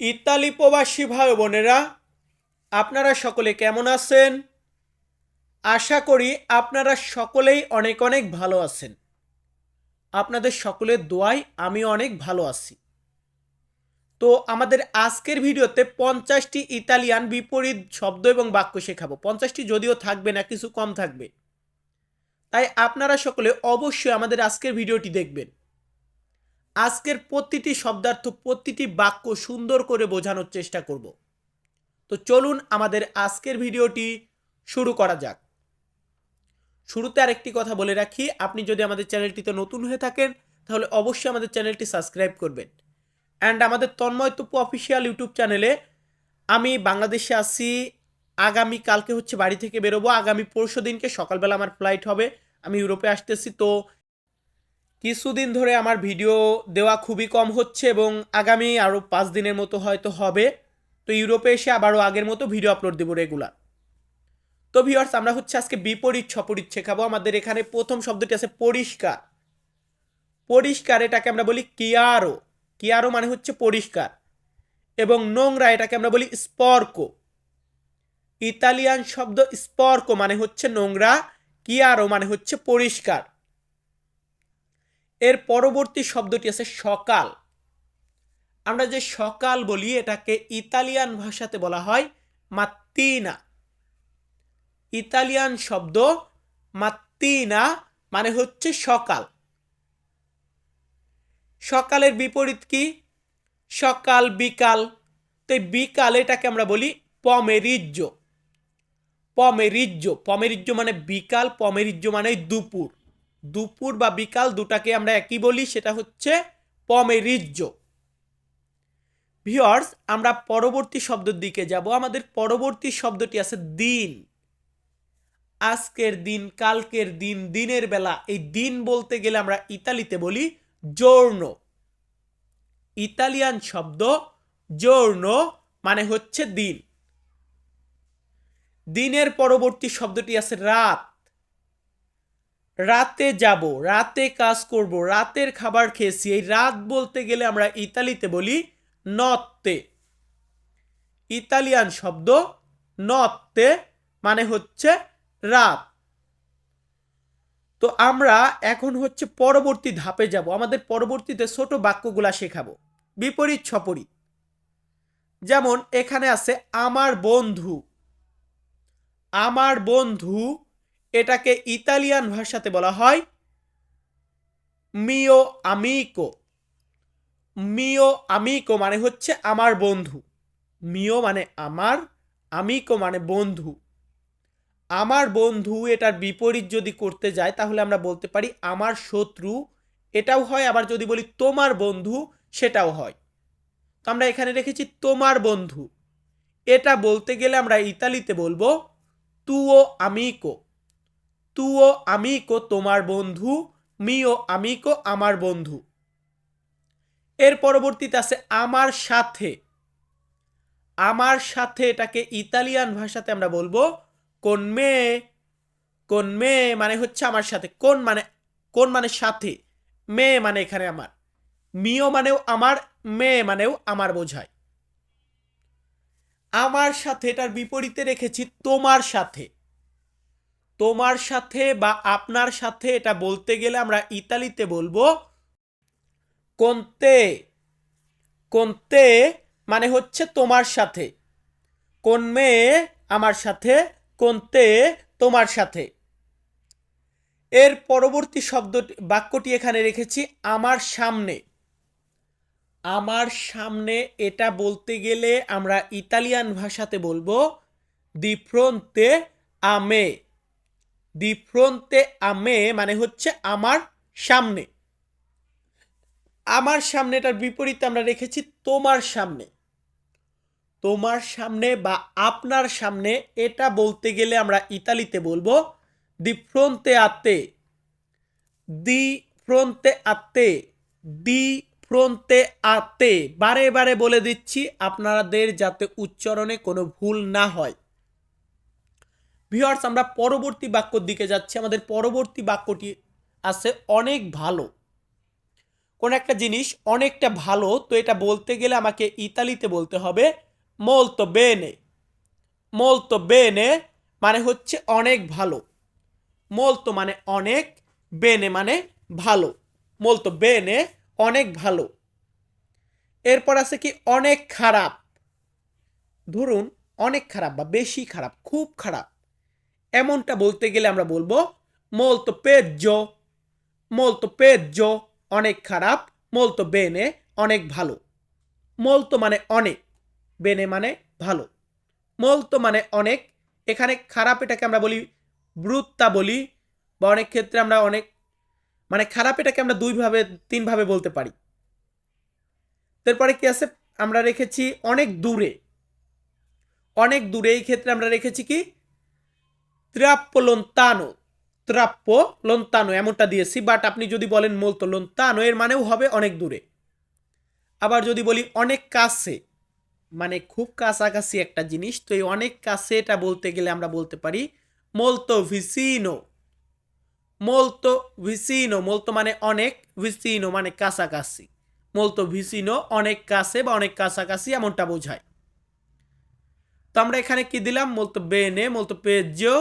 Italy প্রবাসী ভাই বোনেরা, আপনারা সকলে কেমন আছেন? আশা করি আপনারা সকলেই অনেক অনেক ভালো আছেন। আপনাদের সকলের দোয়ায় আমি অনেক ভালো আছি। তো আমাদের আজকের ভিডিওতে পঞ্চাশটি ইতালিয়ান বিপরীত শব্দ এবং বাক্য শেখাবো। পঞ্চাশটি যদিও থাকবে না, কিছু কম থাকবে। তাই আপনারা সকলে অবশ্যই আমাদের আজকের ভিডিওটি দেখবেন। আজকের প্রতিটি শব্দার্থ, প্রতিটি বাক্য সুন্দর করে বোঝানোর চেষ্টা করব। তো চলুন আমাদের আজকের ভিডিওটি শুরু করা যাক। শুরুতে আরেকটি কথা বলে রাখি, আপনি যদি আমাদের চ্যানেলটিতে নতুন হয়ে থাকেন, তাহলে অবশ্যই আমাদের চ্যানেলটি সাবস্ক্রাইব করবেন। অ্যান্ড আমাদের তন্ময় তুপ্পু অফিসিয়াল ইউটিউব চ্যানেলে আমি বাংলাদেশে আসি আগামী কালকে হচ্ছে বাড়ি থেকে বেরোবো, আগামী পরশু দিনকে সকালবেলা আমার ফ্লাইট হবে, আমি ইউরোপে আসতেছি, তো কিছুদিন ধরে আমার ভিডিও দেওয়া খুবই কম হচ্ছে এবং আগামী আরও পাঁচ দিনের মতো হয়তো হবে। তো ইউরোপে এসে আবারও আগের মতো ভিডিও আপলোড দেবো রেগুলার তো ভিওয়ার্স আমরা হচ্ছে আজকে বিপরীত ছপরিত শেখাবো। আমাদের এখানে প্রথম শব্দটি আছে পরিষ্কার। পরিষ্কার এটাকে আমরা বলি কিয়ারো। কিয়ারো মানে হচ্ছে পরিষ্কার। এবং নোংরা এটাকে আমরা বলি স্পর্ক। ইতালিয়ান শব্দ স্পর্ক মানে হচ্ছে নোংরা। কিয়ারো মানে হচ্ছে পরিষ্কার। এর পরবর্তী শব্দটি আছে সকাল। আমরা যে সকাল বলি, এটাকে ইতালিয়ান ভাষাতে বলা হয় মাত্তিনা। ইতালিয়ান শব্দ মাত্তিনা মানে হচ্ছে সকাল। সকালের বিপরীত কি? সকাল, বিকাল। তো বিকাল এটাকে আমরা বলি পমেরিজ্য পমেরিজ্য পমেরিজ্য মানে বিকাল পমেরিজ্য মানে দুপুর। দুপুর বা বিকাল দুটাকে আমরা একই বলি, সেটা হচ্ছে পমেরিজ্য ভিওর্স আমরা পরবর্তী শব্দের দিকে যাব। আমাদের পরবর্তী শব্দটি আছে দিন। আজকের দিন, কালকের দিন, দিনের বেলা, এই দিন বলতে গেলে আমরা ইতালিতে বলি জোর্ণ ইতালিয়ান শব্দ জোর্ণ মানে হচ্ছে দিন। দিনের পরবর্তী শব্দটি আছে রাত। রাতে যাব, রাতে কাজ করব, রাতের খাবার খেয়েছি। এই রাত বলতে গেলে আমরা ইতালিতে বলি নত্তে। ইতালিয়ান শব্দ নত্তে মানে হচ্ছে রাত। তো আমরা এখন হচ্ছে পরবর্তী ধাপে যাব। আমাদের পরবর্তীতে ছোট বাক্যগুলা শেখাবো। বিপরীত ছপরিত যেমন, এখানে আছে, আমার বন্ধু। আমার বন্ধু এটাকে ইতালিয়ান ভাষাতে বলা হয় মিও আমিকো মিও আমিকো মানে হচ্ছে আমার বন্ধু। মিও মানে আমার আমিকো মানে বন্ধু। আমার বন্ধু এটার বিপরীত যদি করতে যায়, তাহলে আমরা বলতে পারি আমার শত্রু। এটাও হয়, আবার যদি বলি তোমার বন্ধু, সেটাও হয়। তো আমরা এখানে রেখেছি তোমার বন্ধু। এটা বলতে গেলে আমরা ইতালিতে বলব তুও আমিকো তুও আমিকো তোমার বন্ধু, মিও আমিকো আমার বন্ধু। এর পরবর্তীতে আছে আমার সাথে। আমার সাথে এটাকে ইতালিয়ান ভাষাতে আমরা বলব কোন মেয়ে কোন মেয়ে মানে হচ্ছে আমার সাথে, কোন মানে কোন মানে সাথে মেয়ে মানে এখানে আমার, মিও মানেও আমার মেয়ে মানেও আমার বোঝায়। আমার সাথে এটার বিপরীতে রেখেছি তোমার সাথে। তোমার সাথে বা আপনার সাথে এটা বলতে গেলে আমরা ইতালিতে বলব কোনতে কোনতে মানে হচ্ছে তোমার সাথে। কোন মেয়ে আমার সাথে, কোনতে তোমার সাথে। এর পরবর্তী শব্দ বাক্যটি এখানে রেখেছি, আমার সামনে। আমার সামনে এটা বলতে গেলে আমরা ইতালিয়ান ভাষাতে বলব দি ফ্রন্তে আমে দি ফ্রন্তে আমে মানে হচ্ছে আমার সামনে। আমার সামনে বিপরীতে আমরা রেখেছি তোমার সামনে। তোমার সামনে বা আপনার সামনে এটা বলতে গেলে আমরা ইতালিতে বলব দি ফ্রন্তে আতে। দি ফ্রন্তে আতে, দি ফ্রন্তে আতে। বারে বারে বলে দিচ্ছি আপনাদের যাতে উচ্চারণে কোনো ভুল না হয়। ভিওয়ার্স আমরা পরবর্তী বাক্যর দিকে যাচ্ছি। আমাদের পরবর্তী বাক্যটি আছে অনেক ভালো। কোন একটা জিনিস অনেকটা ভালো, তো এটা বলতে গেলে আমাকে ইতালিতে বলতে হবে মোলতো বেনে মোলতো বেনে মানে হচ্ছে অনেক ভালো। মোলতো মানে অনেক বেনে মানে ভালো। মোলতো বেনে অনেক ভালো। এরপর আছে কি, অনেক খারাপ ধরুন, অনেক খারাপ বা বেশি খারাপ, খুব খারাপ। এমনটা বলতে গেলে আমরা বলব মোলতো পেজ্জো মোলতো পেজ্জো অনেক খারাপ মোলতো বেনে অনেক ভালো। মোলতো মানে অনেক, বেনে মানে ভালো। মোলতো মানে অনেক, এখানে খারাপ এটাকে আমরা বলি ব্রুত্তা বলি, বা অনেক ক্ষেত্রে আমরা অনেক মানে খারাপ এটাকে আমরা দুইভাবে তিনভাবে বলতে পারি। তারপরে কি আছে? আমরা রেখেছি অনেক দূরে। অনেক দূরে এই ক্ষেত্রে আমরা রেখেছি কি? ত্রাপ্পো লন্তানো ত্রাপ্পো লন্তানো এমনটা দিয়েছি বাট আপনি যদি বলেন মোলতো লন্তানো এর মানেও হবে অনেক দূরে। আবার যদি বলি অনেক কাছে মানে খুব কাছাকাছি একটা জিনিস, তো এই অনেক কাছে এটা বলতে গেলে আমরা বলতে পারি মোলতো ভিসিনো। মোলতো ভিসিনো মোলতো মানে অনেক, ভিসিনো মানে কাছাকাছি। মোলতো ভিসিনো, অনেক কাছে বা অনেক কাছাকাছি এমনটা বোঝায়। তো আমরা এখানে কি দিলাম? মোলতো বেনে মোলতো পেজ্জো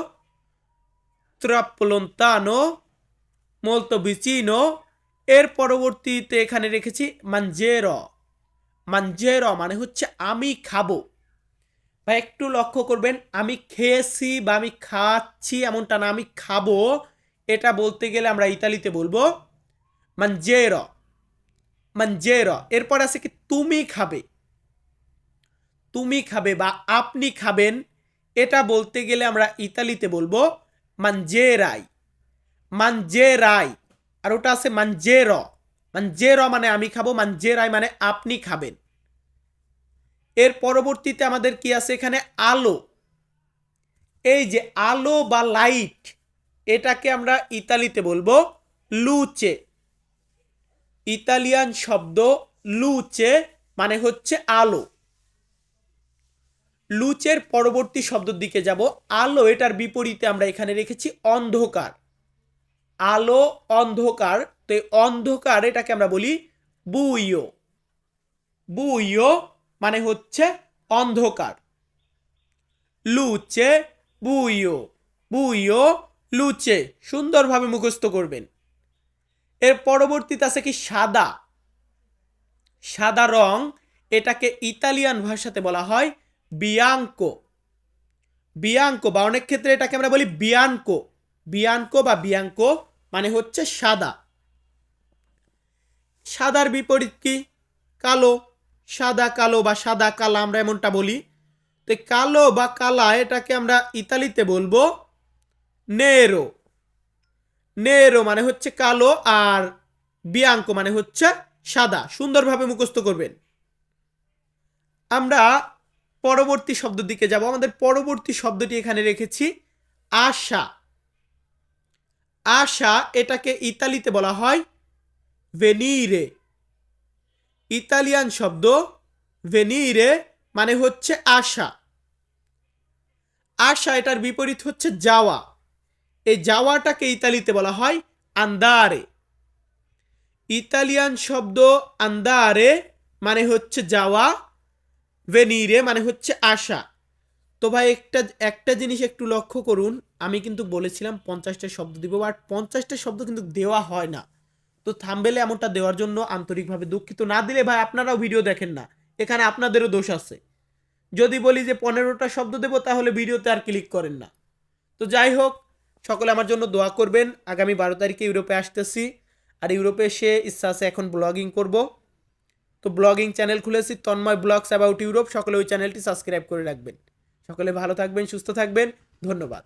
molto vicino এর পরবর্তীতে এখানে রেখেছি মাঞ্জের। মাঞ্জের মানে হচ্ছে আমি খাব। বা একটু লক্ষ্য করবেন, আমি খেয়েছি বা আমি খাচ্ছি এমনটা না, আমি খাব, এটা বলতে গেলে আমরা ইতালিতে বলব মাঞ্জের। মাঞ্জের, এরপর আছে কি তুমি খাবে। তুমি খাবে বা আপনি খাবেন, এটা বলতে গেলে আমরা ইতালিতে বলব মানজেরাই মানজেরাই আর ওটা আছে মানজের মানজের মানে আমি খাব মানজেরাই মানে আপনি খাবেন। এর পরবর্তীতে আমাদের কি আছে এখানে? আলো। এই যে আলো বা লাইট, এটাকে আমরা ইতালিতে বলব লুচে। ইতালিয়ান শব্দ লুচে মানে হচ্ছে আলো। লুচের পরবর্তী শব্দের দিকে যাব। আলো এটার বিপরীতে আমরা এখানে রেখেছি অন্ধকার। আলো, অন্ধকার, তো এই অন্ধকার এটাকে আমরা বলি বুইও বুইও মানে হচ্ছে অন্ধকার। লুচে বুইও বুইও লুচে, সুন্দরভাবে মুখস্থ করবেন। এর পরবর্তীতে আছে কি সাদা। সাদা রং এটাকে ইতালিয়ান ভাষাতে বলা হয় বিয়াঙ্কো। বিয়াঙ্কো বা অনেক ক্ষেত্রে এটাকে আমরা বলি বিয়ানকো। বিয়ানকো বা বিয়াঙ্কো মানে হচ্ছে সাদা। সাদার বিপরীত কি? কালো। সাদা কালো বা সাদা কালা আমরা এমনটা বলি। তো কালো বা কালা এটাকে আমরা ইতালিতে বলব নেরো। নেরো মানে হচ্ছে কালো আর বিয়াঙ্কো মানে হচ্ছে সাদা। সুন্দরভাবে মুখস্থ করবেন। আমরা পরবর্তী শব্দ দিকে যাব। আমাদের পরবর্তী শব্দটি এখানে রেখেছি, আশা। আশা এটাকে ইতালিতে বলা হয় ভেনিরে ইতালিয়ান শব্দ ভেনিরে মানে হচ্ছে আশা। আশা এটার বিপরীত হচ্ছে যাওয়া। এই যাওয়াটাকে ইতালিতে বলা হয় আন্দারে ইতালিয়ান শব্দ আন্দারে মানে হচ্ছে যাওয়া। ভেনিরে মানে হচ্ছে আশা। তো ভাই একটা একটা জিনিস একটু লক্ষ্য করুন, আমি কিন্তু বলেছিলাম পঞ্চাশটা শব্দ দিব বাট পঞ্চাশটা শব্দ কিন্তু দেওয়া হয় না। তো থাম্বেলে এমনটা দেওয়ার জন্য আন্তরিকভাবে দুঃখিত। না দিলে ভাই আপনারাও ভিডিও দেখেন না, এখানে আপনাদেরও দোষ আছে। যদি বলি যে পনেরোটা শব্দ দেবো, তাহলে ভিডিওতে আর ক্লিক করেন না। তো যাই হোক, সকলে আমার জন্য দোয়া করবেন। আগামী বারো তারিখে ইউরোপে আসতেছি। আর ইউরোপে এসে ইচ্ছা আছে এখন ব্লগিং করব। তো ব্লগিং চ্যানেল খুলেছি, তন্ময় ব্লগস অ্যাবাউট ইউরোপ, সকলে ওই চ্যানেলটি সাবস্ক্রাইব করে রাখবেন। সকলে ভালো থাকবেন, সুস্থ থাকবেন, ধন্যবাদ।